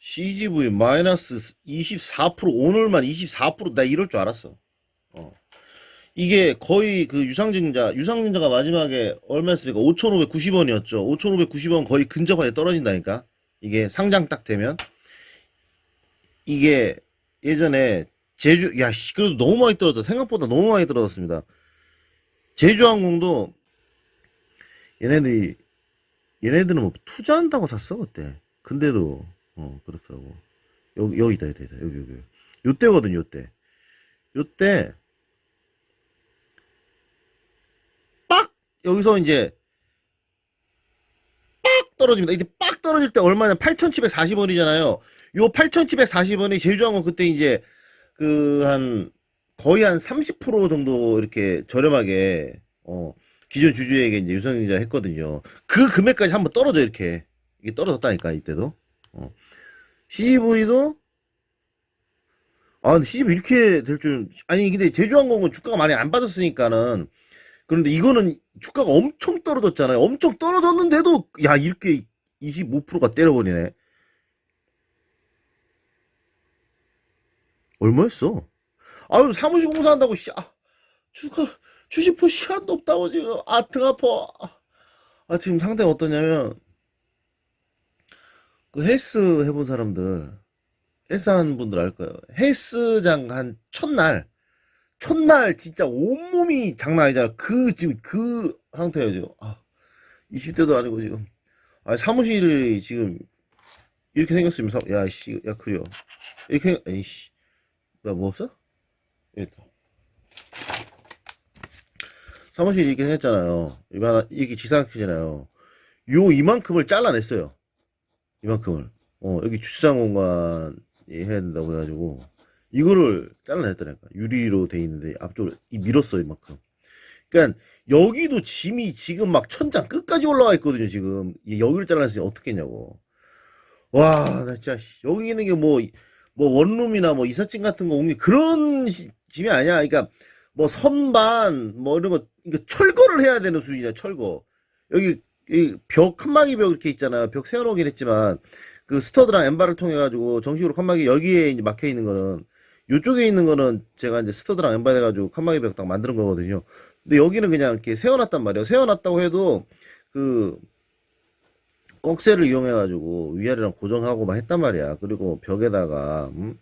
CGV 마이너스 24% 오늘만 24%나 이럴 줄 알았어. 어. 이게 거의 그 유상증자, 유상증자가 마지막에 얼마였습니까? 5,590원이었죠. 5,590원 거의 근접하게 떨어진다니까. 이게 상장 딱 되면. 이게 예전에 제주, 야, 씨, 그래도 너무 많이 떨어졌어. 생각보다 너무 많이 떨어졌습니다. 제주항공도 얘네들이, 얘네들은 뭐 투자한다고 샀어, 그때. 근데도, 어, 그렇더라고. 여기, 여기다, 여기다. 여기, 여기. 요때거든, 요때. 요때, 빡! 여기서 이제, 빡! 떨어집니다. 이제 빡 떨어질 때 얼마냐? 8,740원이잖아요. 요 8,740원이 제주항공 그때 이제, 그, 한, 거의 한 30% 정도 이렇게 저렴하게, 어, 기존 주주에게 이제 유상증자 했거든요. 그 금액까지 한번 떨어져, 이렇게. 이게 떨어졌다니까, 이때도. 어. CGV도, 아, 근데 CGV 이렇게 될 줄, 아니, 근데 제주항공은 주가가 많이 안 빠졌으니까는, 그런데 이거는 주가가 엄청 떨어졌잖아요. 엄청 떨어졌는데도, 야, 이렇게 25%가 때려버리네. 얼마였어? 아유, 사무실 공사한다고, 씨, 아, 주가, 주식포 시간도 없다고, 지금. 아, 등 아파. 아, 지금 상태가 어떠냐면, 그 헬스 해본 사람들, 헬스 하는 분들 알 거예요. 헬스장 한 첫날, 첫날 진짜 온몸이 장난 아니잖아. 그, 지금 그 상태예요, 지금. 아, 20대도 아니고 지금. 아, 사무실이 지금 이렇게 생겼으면, 사, 야, 씨, 야, 그래요. 이렇게, 생- 에이씨. 야, 뭐 없어? 여기 있다. 사무실 이렇게 생겼잖아요. 이만, 이렇게 지상크잖아요. 요 이만큼을 잘라냈어요. 이만큼을. 어, 여기 주차장 공간이 해야 된다고 해가지고, 이거를 잘라냈다니까. 유리로 돼 있는데, 이 밀었어, 이만큼. 그니까, 여기도 짐이 지금 막 천장 끝까지 올라와 있거든요, 지금. 이 여기를 잘라냈으니 어떻게 했냐고. 와, 나 진짜, 씨, 여기 있는 게 뭐, 뭐, 원룸이나 뭐, 이삿짐 같은 거 옮기, 그런 시- 짐이 아니야. 그러니까, 뭐, 선반, 뭐, 이런 거, 이거 철거를 해야 되는 수준이야, 철거. 여기, 이 벽, 칸막이 벽 이렇게 있잖아요. 벽 세워놓긴 했지만, 그 스터드랑 엠바를 통해 가지고, 정식으로 칸막이 여기에 이제 막혀 있는 거는, 요쪽에 있는 거는 제가 이제 스터드랑 엠바 해가지고 칸막이 벽 딱 만드는 거거든요. 근데 여기는 그냥 이렇게 세워놨단 말이에요. 세워놨다고 해도, 그, 꺽쇠를 이용해가지고 위아래랑 고정하고 막 했단 말이야. 그리고 벽에다가, 음?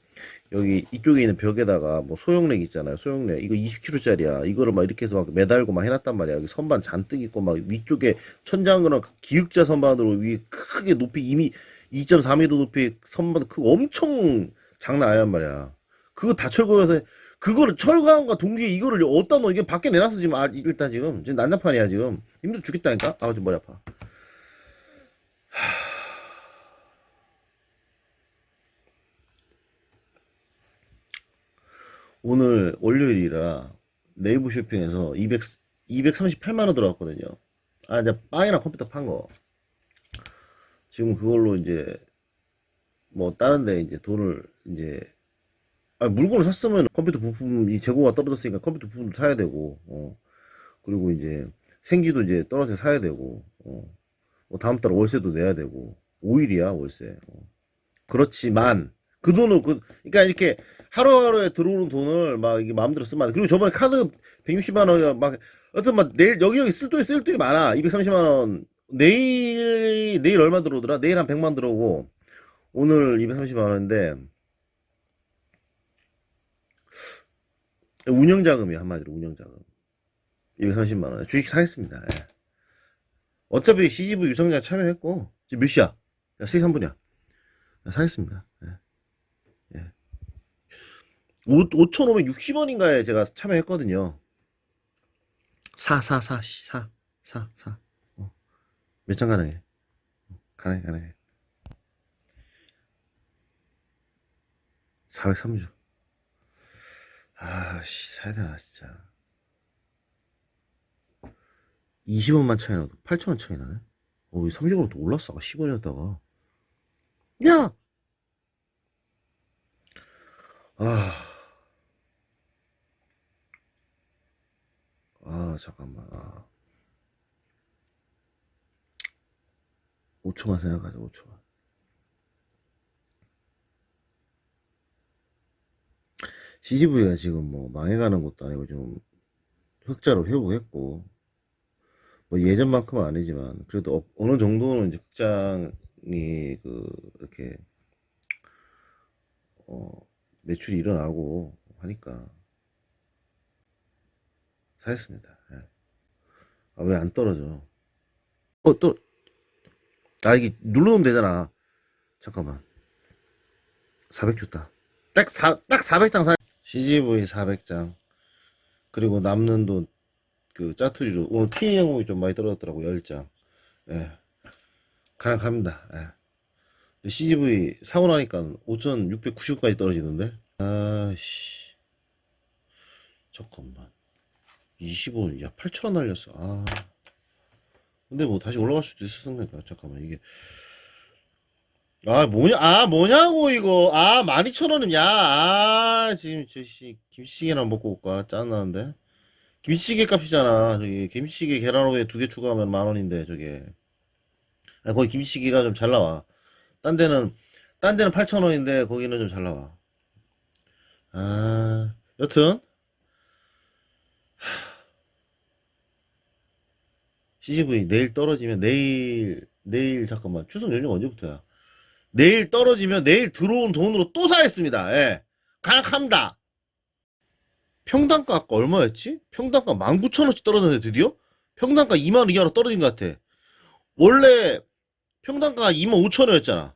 여기 이쪽에 있는 벽에다가 뭐 소형렉 있잖아요. 소형렉. 이거 20kg짜리야. 이거를 막 이렇게 해서 막 매달고 막 해놨단 말이야. 여기 선반 잔뜩 있고 막 위쪽에 천장으로 기역자 선반으로 위 크게 높이 이미 2.4m 높이 선반 크고 엄청 장난 아니란 말이야. 그거 다 철거해서 그거를 철거함과 동시에 이거를 어디다 놓 이게 밖에 내놨어 지금 아 일단 지금 지금 난장판이야 지금 힘들어 죽겠다니까 아 지금 머리 아파 오늘 월요일이라 네이버 쇼핑에서 200, 238만원 들어갔거든요. 아, 이제 빵이랑 컴퓨터 판 거. 지금 그걸로 이제, 뭐, 다른데 이제 돈을 이제, 아, 물건을 샀으면 컴퓨터 부품이 재고가 떨어졌으니까 컴퓨터 부품도 사야 되고, 어. 그리고 이제, 생기도 이제 떨어져 사야 되고, 어. 뭐, 다음 달 월세도 내야 되고, 5일이야, 월세. 어. 그렇지만, 그 돈은, 그, 그러니까 이렇게, 하루하루에 들어오는 돈을 막 이게 마음대로 쓰면 안 돼. 그리고 저번에 카드 160만 원막 어떤 막 내일 여기저기 쓸 돈이 쓸 돈이 많아. 230만 원. 내일 내일 얼마 들어오더라? 내일 한 100만 들어오고 오늘 230만 원인데 운영 자금이 한마디로 운영 자금. 230만 원. 주식 사겠습니다. 예. 어차피 CGV 유성자 참여했고 지금 몇 시야? 야, 3시 3분이야. 사겠습니다. 예. 5,560원인가에 제가 참여했거든요. 4, 4, 4, 4, 4, 4. 어. 몇장 가능해? 가능해, 가능해. 403주. 아, 씨, 사야 되나, 진짜. 20원만 차이 나도 8천원 차이 나네? 어, 왜 30원 또 올랐어? 10원이었다가. 야! 아. 잠깐만 아. 5초만 생각하자 5초만. CGV가 지금 뭐 망해가는 것도 아니고 좀 흑자로 회복했고. 뭐 예전만큼은 아니지만 그래도 어, 느 정도는 이제 극장이 그 이렇게 어 매출이 일어나고 하니까. 사겠습니다. 아왜 안 떨어져? 어 또 아 이게 누르면 되잖아. 잠깐만. 400 줬다. 딱 4, 딱 400장 사. CGV 400장. 그리고 남는 돈, 그, 짜투리로. 오늘 T 항목이 좀 많이 떨어졌더라고, 10장. 예. 가능합니다. 예. 근데 CGV 사고 나니까 5,690까지 떨어지던데? 아씨. 잠깐만. 25, 야, 8,000원 날렸어. 아. 근데 뭐 다시 올라갈 수도 있었으니까. 잠깐만, 이게. 아, 뭐냐, 아, 뭐냐고, 이거. 아, 12,000원은, 야, 아, 지금, 저, 씨, 김치찌개나 먹고 올까? 짠나는데? 김치찌개 값이잖아. 저기, 김치찌개 계란후라이 두개 추가하면 만 원인데, 저게. 아, 거기 김치찌개가 좀 잘 나와. 딴 데는, 딴 데는 8,000원인데, 거기는 좀 잘 나와. 아, 여튼. CGV 내일 떨어지면 내일, 내일, 잠깐만. 추석 연휴 언제부터야? 내일 떨어지면 내일 들어온 돈으로 또 사겠습니다. 예. 가능합니다. 평당가 아까 얼마였지? 평당가 19,000원씩 떨어졌는데 드디어? 평당가 2만 원 이하로 떨어진 것 같아. 원래 평당가가 25,000원이었잖아.